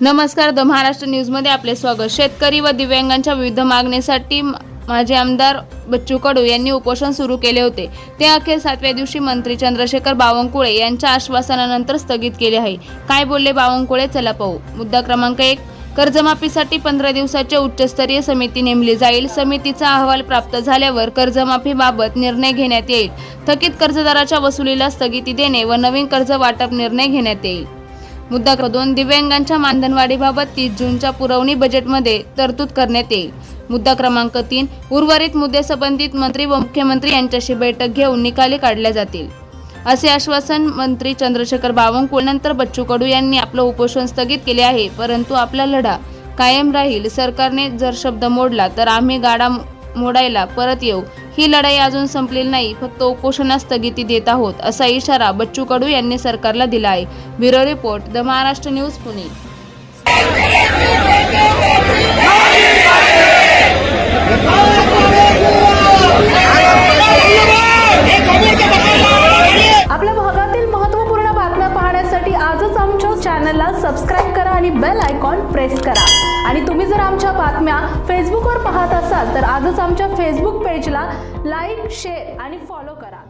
नमस्कार द महाराष्ट्र न्यूजमध्ये आपले स्वागत. शेतकरी व दिव्यांगांच्या विविध मागणीसाठी माझे आमदार बच्चू कडू यांनी उपोषण सुरू केले होते. ते अखेर सातव्या दिवशी मंत्री चंद्रशेखर बावनकुळे यांच्या आश्वासनानंतर स्थगित केले आहे. काय बोलले बावनकुळे? चला पाहू. मुद्दा क्रमांक एक. कर्जमाफीसाठी पंधरा दिवसाची उच्चस्तरीय समिती नेमली जाईल. समितीचा अहवाल प्राप्त झाल्यावर कर्जमाफीबाबत निर्णय घेण्यात येईल. थकीत कर्जदाराच्या वसुलीला स्थगिती देणे व नवीन कर्ज वाटप निर्णय घेण्यात येईल. मुद्दा दोन दिव्यांगांच्या मानधनवाढीबाबत तीस जूनच्या पुरवणी बजेटमध्ये तरतूद करण्यात येईल. मुद्दा क्रमांक तीन उर्वरित मुद्दे संबंधित मंत्री व मुख्यमंत्री यांच्याशी बैठक घेऊन निकाली काढल्या जातील. असे आश्वासन मंत्री चंद्रशेखर बावनकुळे नंतर बच्चू कडू यांनी आपलं उपोषण स्थगित केले आहे परंतु आपला लढा कायम राहील. सरकारने जर शब्द मोडला तर आम्ही गाडा मोडायला परत येऊ. ही लढाई अजून संपलेली नाही फक्त उपोषणास स्थगिती देत आहोत असा इशारा बच्चू कडू यांनी सरकारला दिला आहे. Bureau report the Maharashtra news Pune. आपल्या भागातील महत्त्वपूर्ण बातम्या पाहण्यासाठी आजच आमच्या चॅनलला सबस्क्राईब करा आणि बेल आयकॉन प्रेस करा. आणि तुम्ही जर आमच्या बातम्या फेसबुकवर पाहत असाल तर आजच आमच्या फेसबुक पेजला लाईक शेअर आणि फॉलो करा.